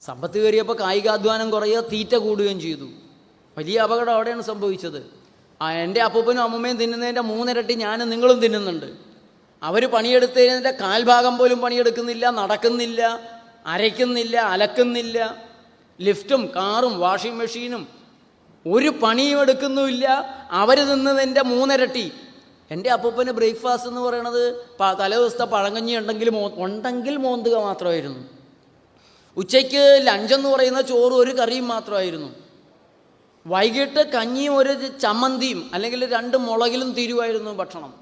സമ്പത്ത് കയറിയപ്പോൾ കായികാധ്വാനം കുറയുക തീറ്റ കൂടുകയും ചെയ്തു. വലിയ അപകടം അവിടെയാണ് സംഭവിച്ചത്. ആ എന്റെ അപ്പൂപ്പനും അമ്മമ്മയും തിന്നുന്നതിന്റെ മൂന്നിരട്ടി ഞാനും നിങ്ങളും തിന്നുന്നുണ്ട്. അവർ പണിയെടുത്തതിന്റെ കാൽഭാഗം പോലും പണിയെടുക്കുന്നില്ല നടക്കുന്നില്ല അരയ്ക്കുന്നില്ല അലക്കുന്നില്ല. ലിഫ്റ്റും കാറും വാഷിംഗ് മെഷീനും ഒരു പണിയും എടുക്കുന്നുമില്ല. അവർ തിന്നതിന്റെ മൂന്നിരട്ടി. എന്റെ അപ്പൂപ്പന് ബ്രേക്ക്ഫാസ്റ്റ് എന്ന് പറയണത് തലേ ദിവസത്തെ പഴങ്കഞ്ഞി ഉണ്ടെങ്കിൽ ഉണ്ടെങ്കിൽ മോന്തുക മാത്രമായിരുന്നു. ഉച്ചയ്ക്ക് ലഞ്ചെന്ന് പറയുന്ന ചോറ് ഒരു കറിയും മാത്രമായിരുന്നു. വൈകിട്ട് കഞ്ഞിയും ഒരു ചമ്മന്തിയും അല്ലെങ്കിൽ രണ്ട് മുളകിലും തീരുമായിരുന്നു ഭക്ഷണം.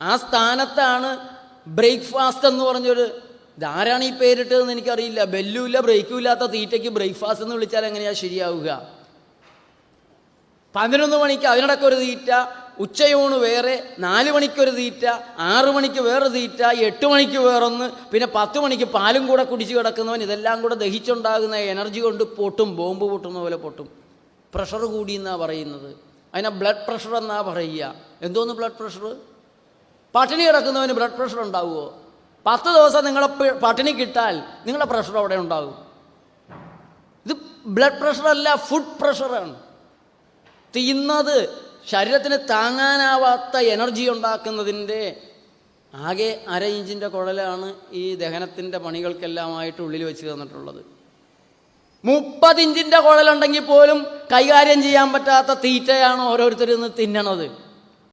ആ സ്ഥാനത്താണ് ബ്രേക്ക്ഫാസ്റ്റ് എന്ന് പറഞ്ഞൊരു ഇതാരാണ് ഈ പേരിട്ടതെന്ന് എനിക്കറിയില്ല. ബെല്ലുമില്ല ബ്രേക്കും ഇല്ലാത്ത തീറ്റയ്ക്ക് ബ്രേക്ക്ഫാസ്റ്റ് എന്ന് വിളിച്ചാൽ എങ്ങനെയാണ് ശരിയാവുക? പതിനൊന്ന് മണിക്ക് അതിനിടയ്ക്ക് ഒരു തീറ്റ ഉച്ചയൂണ് വേറെ നാല് മണിക്കൊരു തീറ്റ ആറു മണിക്ക് വേറെ തീറ്റ എട്ട് മണിക്ക് വേറൊന്ന് പിന്നെ പത്ത് മണിക്ക് പാലും കൂടെ കുടിച്ച് കിടക്കുന്നവൻ ഇതെല്ലാം കൂടെ ദഹിച്ചുണ്ടാകുന്ന എനർജി കൊണ്ട് പൊട്ടും ബോംബ് പൊട്ടുന്ന പോലെ പൊട്ടും. പ്രഷർ കൂടി എന്നാണ് പറയുന്നത്. അതിനെ ബ്ലഡ് പ്രഷർ എന്നാ പറയുക. എന്തോന്ന് ബ്ലഡ് പ്രഷർ? പട്ടിണി കിടക്കുന്നവന് ബ്ലഡ് പ്രഷർ ഉണ്ടാവുമോ? പത്ത് ദിവസം നിങ്ങളെ പട്ടിണി കിട്ടാൽ നിങ്ങളുടെ പ്രഷർ അവിടെ ഉണ്ടാകും. ഇത് ബ്ലഡ് പ്രഷർ അല്ല ഫുഡ് പ്രഷറാണ്. തിന്നത് ശരീരത്തിന് താങ്ങാനാവാത്ത എനർജി ഉണ്ടാക്കുന്നതിന്റെ ആകെ അര ഇഞ്ചിന്റെ കുഴലാണ് ഈ ദഹനത്തിന്റെ പണികൾക്കെല്ലാമായിട്ട് ഉള്ളിൽ വെച്ച് തന്നിട്ടുള്ളത്. മുപ്പത് ഇഞ്ചിന്റെ കുഴലുണ്ടെങ്കിൽ പോലും കൈകാര്യം ചെയ്യാൻ പറ്റാത്ത തീറ്റയാണ് ഓരോരുത്തരും ഇന്ന് തിന്നണത്.